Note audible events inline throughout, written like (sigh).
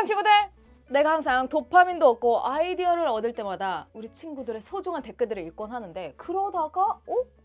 사랑 친구들! 내가 항상 도파민도 얻고 아이디어를 얻을 때마다 우리 친구들의 소중한 댓글들을 읽곤 하는데 그러다가 어?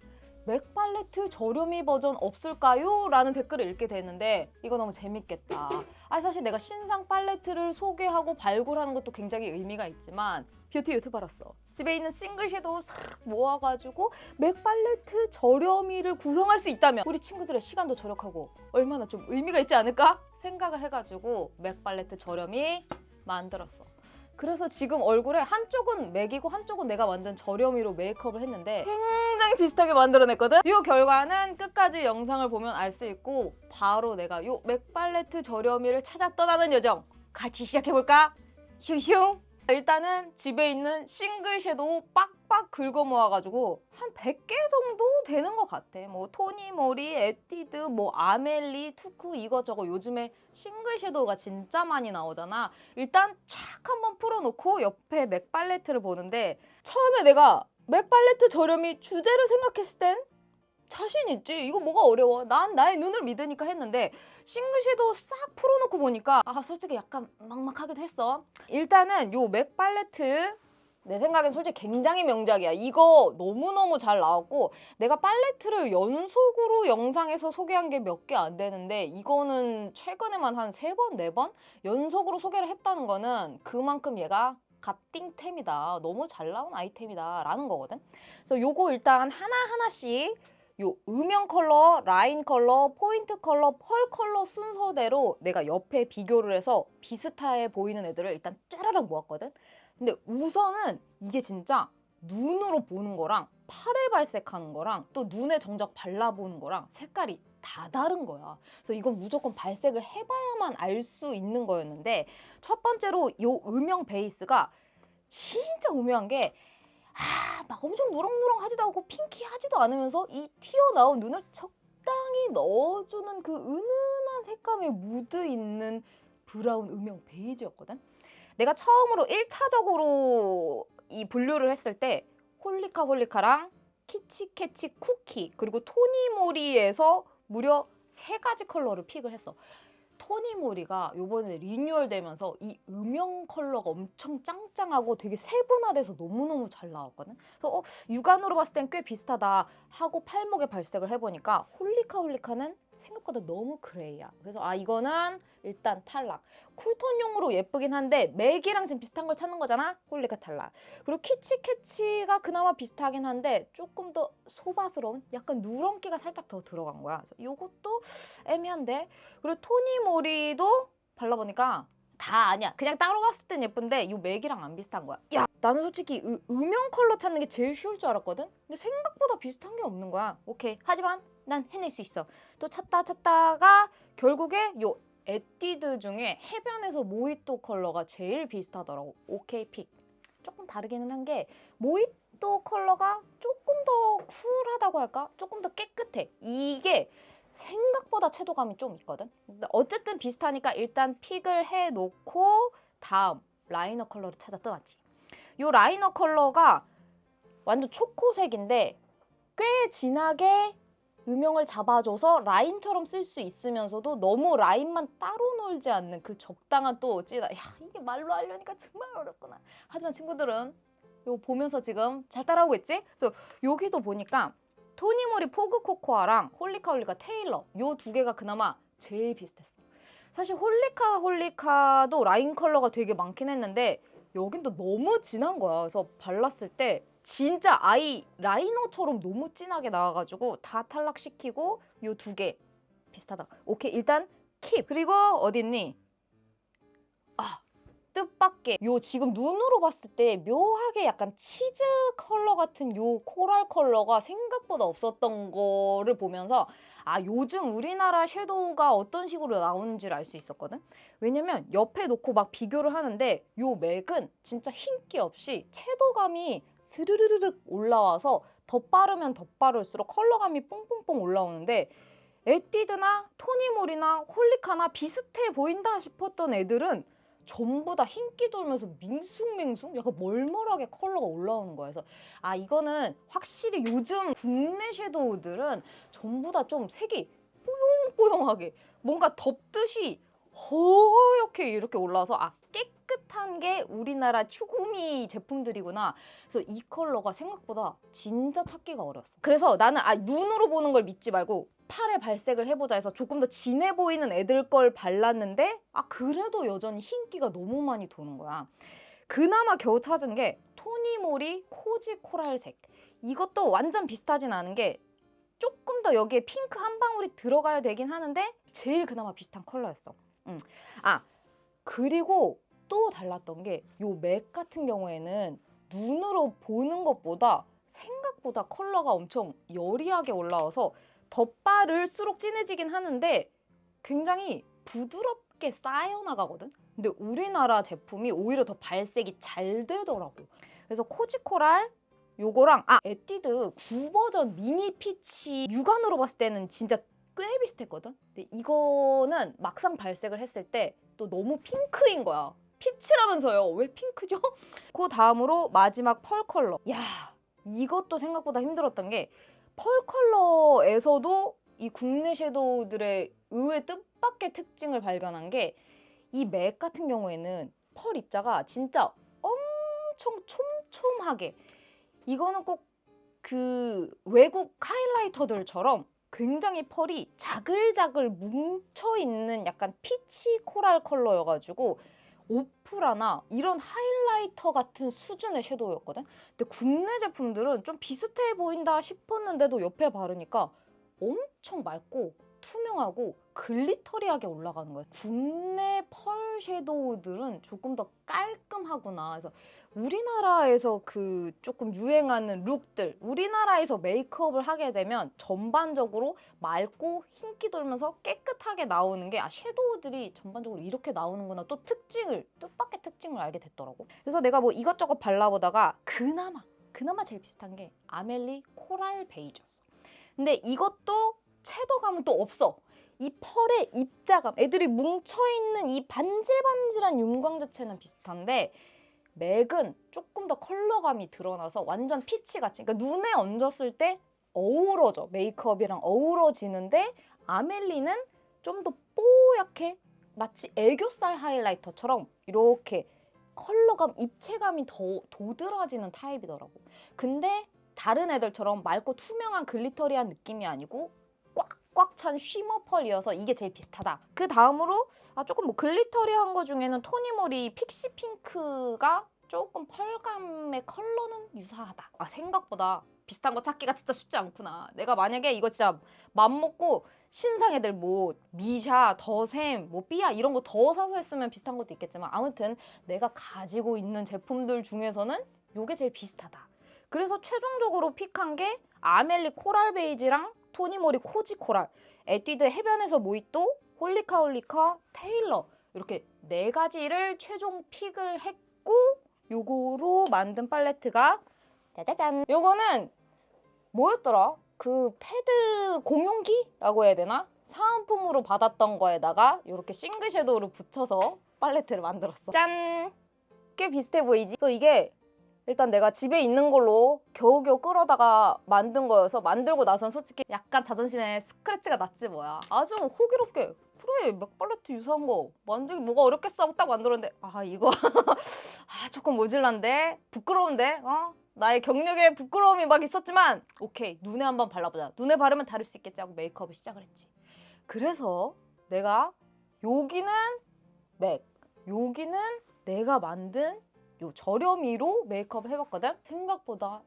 맥 팔레트 저렴이 버전 없을까요? 라는 댓글을 읽게 됐는데 이거 너무 재밌겠다. 아 사실 내가 신상 팔레트를 소개하고 발굴하는 것도 굉장히 의미가 있지만 뷰티 유튜버로서 집에 있는 싱글 섀도우 싹 모아가지고 맥 팔레트 저렴이를 구성할 수 있다면 우리 친구들의 시간도 절약하고 얼마나 좀 의미가 있지 않을까 생각을 해가지고 맥 팔레트 저렴이 만들었어. 그래서 지금 얼굴에 한쪽은 맥이고 한쪽은 내가 만든 저렴이로 메이크업을 했는데 굉장히 비슷하게 만들어냈거든? 이 결과는 끝까지 영상을 보면 알 수 있고 바로 내가 이 맥 팔레트 저렴이를 찾아 떠나는 여정 같이 시작해볼까? 슝슝! 일단은 집에 있는 싱글 섀도우 빡빡 긁어 모아가지고 한 100개 정도 되는 것 같아. 뭐 토니모리, 에뛰드, 뭐 아멜리, 투쿠 이거저거 요즘에 싱글 섀도우가 진짜 많이 나오잖아. 일단 착 한번 풀어놓고 옆에 맥 팔레트를 보는데 처음에 내가 맥 팔레트 저렴이 주제를 생각했을 땐 자신 있지. 이거 뭐가 어려워. 난 나의 눈을 믿으니까 했는데 싱글 섀도우 싹 풀어놓고 보니까 아 솔직히 약간 막막하기도 했어. 일단은 요 맥 팔레트 내 생각엔 솔직히 굉장히 명작이야. 이거 너무너무 잘 나왔고 내가 팔레트를 연속으로 영상에서 소개한 게 몇 개 안 되는데 이거는 최근에만 한 세 번, 네 번 연속으로 소개를 했다는 거는 그만큼 얘가 갓띵템이다. 너무 잘 나온 아이템이다. 라는 거거든. 그래서 요거 일단 하나하나씩 요 음영 컬러, 라인 컬러, 포인트 컬러, 펄 컬러 순서대로 내가 옆에 비교를 해서 비슷해 보이는 애들을 일단 짜라락 모았거든. 근데 우선은 이게 진짜 눈으로 보는 거랑 팔에 발색하는 거랑 또 눈에 정작 발라보는 거랑 색깔이 다 다른 거야. 그래서 이건 무조건 발색을 해봐야만 알 수 있는 거였는데 첫 번째로 요 음영 베이스가 진짜 오묘한 게 아, 막 엄청 누렁누렁하지도 않고 핑키하지도 않으면서 이 튀어나온 눈을 적당히 넣어주는 그 은은한 색감에 묻어 있는 브라운 음영 베이지였거든. 내가 처음으로 1차적으로 이 분류를 했을 때 홀리카 홀리카랑 키치캐치 쿠키 그리고 토니모리에서 무려 세 가지 컬러를 픽을 했어. 토니모리가 요번에 리뉴얼 되면서 이 음영 컬러가 엄청 짱짱하고 되게 세분화돼서 너무너무 잘 나왔거든. 그래서 어, 육안으로 봤을 땐 꽤 비슷하다 하고 팔목에 발색을 해보니까 홀리카 홀리카는 생각보다 너무 그레이야. 그래서 아 이거는 일단 탈락. 쿨톤용으로 예쁘긴 한데 맥이랑 지금 비슷한 걸 찾는 거잖아. 홀리카 탈락. 그리고 키치캐치가 그나마 비슷하긴 한데 조금 더 소바스러운 약간 누런기가 살짝 더 들어간 거야. 그래서 이것도 애매한데. 그리고 토니모리도 발라보니까 다 아니야. 그냥 따로 봤을 땐 예쁜데 이 맥이랑 안 비슷한 거야. 야, 나는 솔직히 음- 음영 컬러 찾는 게 제일 쉬울 줄 알았거든. 근데 생각보다 비슷한 게 없는 거야. 오케이. 하지만 난 해낼 수 있어. 또 찾다 찾다가 결국에 요 에뛰드 중에 해변에서 모히또 컬러가 제일 비슷하더라고. 오케이 픽. 조금 다르기는 한 게 모히또 컬러가 조금 더 쿨하다고 할까? 조금 더 깨끗해. 이게 생각보다 채도감이 좀 있거든. 어쨌든 비슷하니까 일단 픽을 해 놓고 다음 라이너 컬러를 찾아 떠났지. 요 라이너 컬러가 완전 초코색인데 꽤 진하게 음영을 잡아줘서 라인처럼 쓸 수 있으면서도 너무 라인만 따로 놀지 않는 그 적당한 또 찌다. 야 이게 말로 하려니까 정말 어렵구나. 하지만 친구들은 이거 보면서 지금 잘 따라오고 있지? 그래서 여기도 보니까 토니모리 포그 코코아랑 홀리카 홀리카 테일러 요 두 개가 그나마 제일 비슷했어. 사실 홀리카 홀리카도 라인 컬러가 되게 많긴 했는데 여긴 또 너무 진한 거야. 그래서 발랐을 때 진짜 아이 라이너처럼 너무 진하게 나와가지고 다 탈락시키고 요 두 개 비슷하다. 오케이 일단 킵. 그리고 어딨니? 아 뜻밖의 요 지금 눈으로 봤을 때 묘하게 약간 치즈 컬러 같은 요 코랄 컬러가 생각보다 없었던 거를 보면서 아 요즘 우리나라 섀도우가 어떤 식으로 나오는지를 알 수 있었거든. 왜냐면 옆에 놓고 막 비교를 하는데 요 맥은 진짜 흰기 없이 채도감이 스르르르륵 올라와서 더 빠르면 더 빠를수록 컬러감이 뽕뽕뽕 올라오는데 에뛰드나 토니모리나 홀리카나 비슷해 보인다 싶었던 애들은 전부 다 흰기 돌면서 밍숭맹숭 약간 멀멀하게 컬러가 올라오는 거야. 그래서 아 이거는 확실히 요즘 국내 섀도우들은 전부 다 좀 색이 뽀용뽀용하게 뭔가 덮듯이 허옇게 이렇게 올라와서 아 깨끗한 게 우리나라 추구미 제품들이구나. 그래서 이 컬러가 생각보다 진짜 찾기가 어려웠어. 그래서 나는 아 눈으로 보는 걸 믿지 말고 팔에 발색을 해보자 해서 조금 더 진해 보이는 애들 걸 발랐는데 아 그래도 여전히 흰기가 너무 많이 도는 거야. 그나마 겨우 찾은 게 토니모리 코지 코랄색. 이것도 완전 비슷하진 않은 게 조금 더 여기에 핑크 한 방울이 들어가야 되긴 하는데 제일 그나마 비슷한 컬러였어. 음. 아 그리고 또 달랐던 게 요 맥 같은 경우에는 눈으로 보는 것보다 생각보다 컬러가 엄청 여리하게 올라와서 덧바를수록 진해지긴 하는데 굉장히 부드럽게 쌓여 나가거든. 근데 우리나라 제품이 오히려 더 발색이 잘 되더라고. 그래서 코지코랄 요거랑 아 에뛰드 9 버전 미니 피치 육안으로 봤을 때는 진짜 꽤 비슷했거든. 근데 이거는 막상 발색을 했을 때 또 너무 핑크인 거야. 피치라면서요. 왜 핑크죠? (laughs) 그 다음으로 마지막 펄 컬러. 야 이것도 생각보다 힘들었던 게 펄 컬러에서도 이 국내 섀도우들의 의외 뜻밖의 특징을 발견한 게 이 맥 같은 경우에는 펄 입자가 진짜 엄청 촘촘하게 이거는 꼭 그 외국 하이라이터들처럼 굉장히 펄이 자글자글 뭉쳐 있는 약간 피치 코랄 컬러여가지고 오프라나 이런 하이라이터 같은 수준의 섀도우였거든. 근데 국내 제품들은 좀 비슷해 보인다 싶었는데도 옆에 바르니까 엄청 맑고 투명하고 글리터리하게 올라가는 거예요. 국내 펄 섀도우들은 조금 더 깔끔하구나. 그래서 우리나라에서 그 조금 유행하는 룩들, 우리나라에서 메이크업을 하게 되면 전반적으로 맑고 흰기 돌면서 깨끗하게 나오는 게 아, 섀도우들이 전반적으로 이렇게 나오는구나 또 특징을, 뜻밖의 특징을 알게 됐더라고. 그래서 내가 뭐 이것저것 발라보다가 그나마, 그나마 제일 비슷한 게 아멜리 코랄 베이지였어. 근데 이것도 채도감은 또 없어. 이 펄의 입자감, 애들이 뭉쳐있는 이 반질반질한 윤광 자체는 비슷한데 맥은 조금 더 컬러감이 드러나서 완전 피치같이 그러니까 눈에 얹었을 때 어우러져 메이크업이랑 어우러지는데 아멜리는 좀 더 뽀얗게 마치 애교살 하이라이터처럼 이렇게 컬러감, 입체감이 더 도드라지는 타입이더라고. 근데 다른 애들처럼 맑고 투명한 글리터리한 느낌이 아니고 꽉꽉 찬 쉬머 펄이어서 이게 제일 비슷하다. 그 다음으로 아 조금 뭐 글리터리한 거 중에는 토니모리 픽시 핑크가 조금 펄감의 컬러는 유사하다. 아 생각보다 비슷한 거 찾기가 진짜 쉽지 않구나. 내가 만약에 이거 진짜 맘 먹고 신상 애들 뭐 미샤, 더샘, 뭐 삐아 이런 거 더 사서 했으면 비슷한 것도 있겠지만 아무튼 내가 가지고 있는 제품들 중에서는 요게 제일 비슷하다. 그래서 최종적으로 픽한 게 아멜리 코랄 베이지랑 토니모리 코지 코랄, 에뛰드 해변에서 모히또, 홀리카 홀리카, 테일러 이렇게 네 가지를 최종 픽을 했고 요거로 만든 팔레트가 짜자잔. 요거는 뭐였더라? 그 패드 공용기라고 해야 되나? 사은품으로 받았던 거에다가 이렇게 싱글 섀도우를 붙여서 팔레트를 만들었어. 짠! 꽤 비슷해 보이지? 그래서 이게 일단 내가 집에 있는 걸로 겨우겨우 끌어다가 만든 거여서 만들고 나선 솔직히 약간 자존심에 스크래치가 났지 뭐야. 아주 호기롭게 그래 맥팔레트 유사한 거 만들기 뭐가 어렵겠어 하고 딱 만들었는데 아 이거 (laughs) 아 조금 모질란데? 부끄러운데? 어? 나의 경력에 부끄러움이 막 있었지만 오케이 눈에 한번 발라보자. 눈에 바르면 다를 수 있겠지 하고 메이크업을 시작을 했지. 그래서 내가 여기는 맥 여기는 내가 만든 요 저렴이로 메이크업을 해봤거든? 생각보다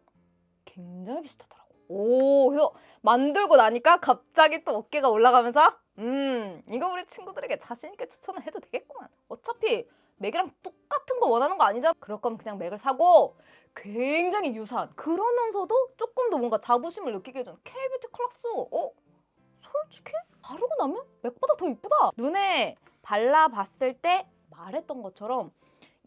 굉장히 비슷하더라고. 오 그래서 만들고 나니까 갑자기 또 어깨가 올라가면서 음 이거 우리 친구들에게 자신 있게 추천을 해도 되겠구만. 어차피 맥이랑 똑같은 거 원하는 거 아니잖아. 그럴 거면 그냥 맥을 사고 굉장히 유사한 그러면서도 조금 더 뭔가 자부심을 느끼게 해주는 K뷰티 클래스. 어? 솔직히? 바르고 나면 맥보다 더 이쁘다. 눈에 발라봤을 때 말했던 것처럼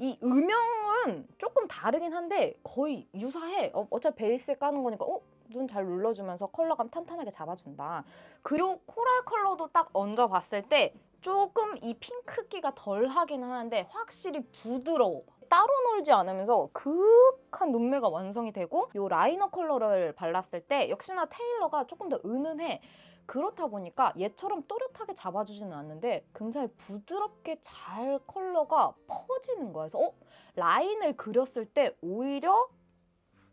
이 음영은 조금 다르긴 한데 거의 유사해 어, 어차피 베이스에 까는 거니까 어? 눈 잘 눌러주면서 컬러감 탄탄하게 잡아준다 그리고 코랄 컬러도 딱 얹어봤을 때 조금 이 핑크기가 덜 하긴 하는데 확실히 부드러워. 따로 놀지 않으면서 그윽한 눈매가 완성이 되고 이 라이너 컬러를 발랐을 때 역시나 테일러가 조금 더 은은해. 그렇다 보니까 얘처럼 또렷하게 잡아주지는 않는데 굉장히 부드럽게 잘 컬러가 퍼지는 거야. 그래서 어? 라인을 그렸을 때 오히려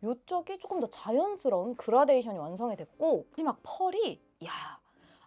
이쪽이 조금 더 자연스러운 그라데이션이 완성이 됐고 마지막 펄이 야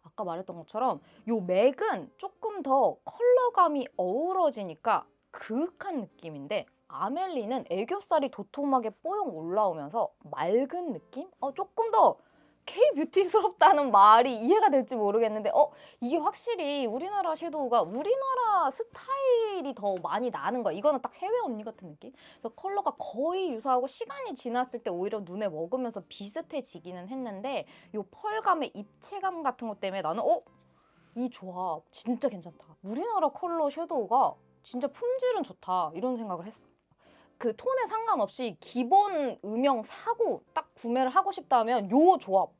아까 말했던 것처럼 요 맥은 조금 더 컬러감이 어우러지니까 그윽한 느낌인데 아멜리는 애교살이 도톰하게 뽀용 올라오면서 맑은 느낌? 어 조금 더 K-뷰티스럽다는 말이 이해가 될지 모르겠는데 어 이게 확실히 우리나라 섀도우가 우리나라 스타일이 더 많이 나는 거야. 이거는 딱 해외 언니 같은 느낌? 그래서 컬러가 거의 유사하고 시간이 지났을 때 오히려 눈에 먹으면서 비슷해지기는 했는데 요 펄감의 입체감 같은 것 때문에 나는 어? 이 조합 진짜 괜찮다. 우리나라 컬러 섀도우가 진짜 품질은 좋다. 이런 생각을 했어. 그 톤에 상관없이 기본 음영 사고 딱 구매를 하고 싶다면 요 조합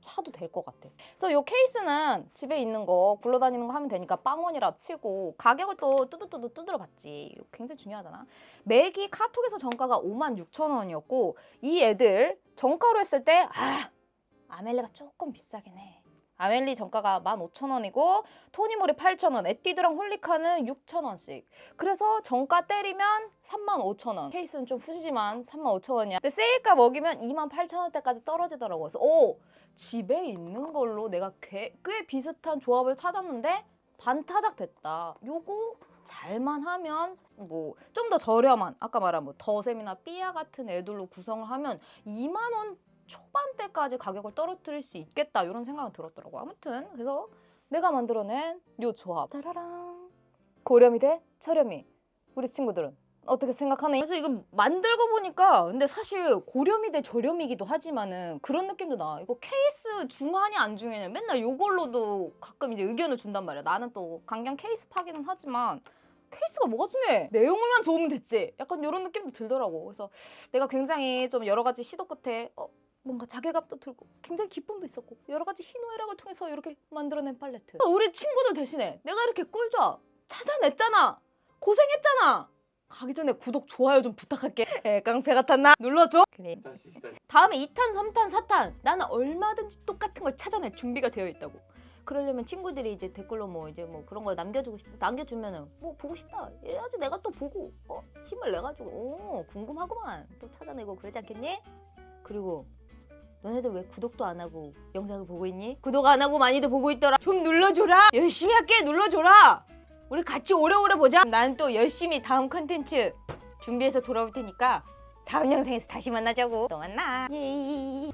사도 될 것 같아. 그래서 요 케이스는 집에 있는 거 굴러다니는 거 하면 되니까 빵원이라 치고 가격을 또 뚜두뚜두 두드려 봤지. 이거 굉장히 중요하잖아. 맥이 카톡에서 정가가 5만 6천 원이었고 이 애들 정가로 했을 때 아, 아멜리가 조금 비싸긴 해. 아멜리 정가가 15,000원이고 토니모리 8,000원, 에뛰드랑 홀리카는 6,000원씩. 그래서 정가 때리면 35,000원. 케이스는 좀 후지지만 35,000원이야. 근데 세일가 먹이면 28,000원대까지 떨어지더라고. 그래서 오 집에 있는 걸로 내가 꽤, 꽤 비슷한 조합을 찾았는데 반타작 됐다. 요거 잘만 하면 뭐 좀 더 저렴한 아까 말한 뭐 더샘이나 삐아 같은 애들로 구성을 하면 2만 원 초반대까지 가격을 떨어뜨릴 수 있겠다 이런 생각이 들었더라고. 아무튼 그래서 내가 만들어낸 요 조합. 따라랑 고렴이 돼 저렴이. 우리 친구들은 어떻게 생각하네? 그래서 이거 만들고 보니까 근데 사실 고렴이 돼 저렴이기도 하지만은 그런 느낌도 나. 이거 케이스 중하냐 안 중하냐 맨날 요걸로도 가끔 이제 의견을 준단 말이야. 나는 또 강경 케이스 파기는 하지만 케이스가 뭐가 중요해? 내용만 좋으면 됐지. 약간 이런 느낌도 들더라고. 그래서 내가 굉장히 좀 여러 가지 시도 끝에 어, 뭔가 자괴감도 들고 굉장히 기쁨도 있었고 여러 가지 희노애락을 통해서 이렇게 만들어낸 팔레트. 우리 친구들 대신에 내가 이렇게 꿀조합 찾아냈잖아. 고생했잖아. 가기 전에 구독, 좋아요 좀 부탁할게. 에, 깡패 같았나? 눌러줘. 그래. 다시 다시 다음에 2탄, 3탄, 4탄 나는 얼마든지 똑같은 걸 찾아낼 준비가 되어 있다고. 그러려면 친구들이 이제 댓글로 뭐 이제 뭐 그런 거 남겨주고 싶 남겨주면은 뭐 보고 싶다 이래야지 내가 또 보고 어 힘을 내가지고 오 궁금하구만 또 찾아내고 그러지 않겠니? 그리고 너네들 왜 구독도 안 하고 영상을 보고 있니? 구독 안 하고 많이들 보고 있더라. 좀 눌러줘라. 열심히 할게. 눌러줘라. 우리 같이 오래오래 보자. 난 또 열심히 다음 컨텐츠 준비해서 돌아올 테니까 다음 영상에서 다시 만나자고. 또 만나. 예이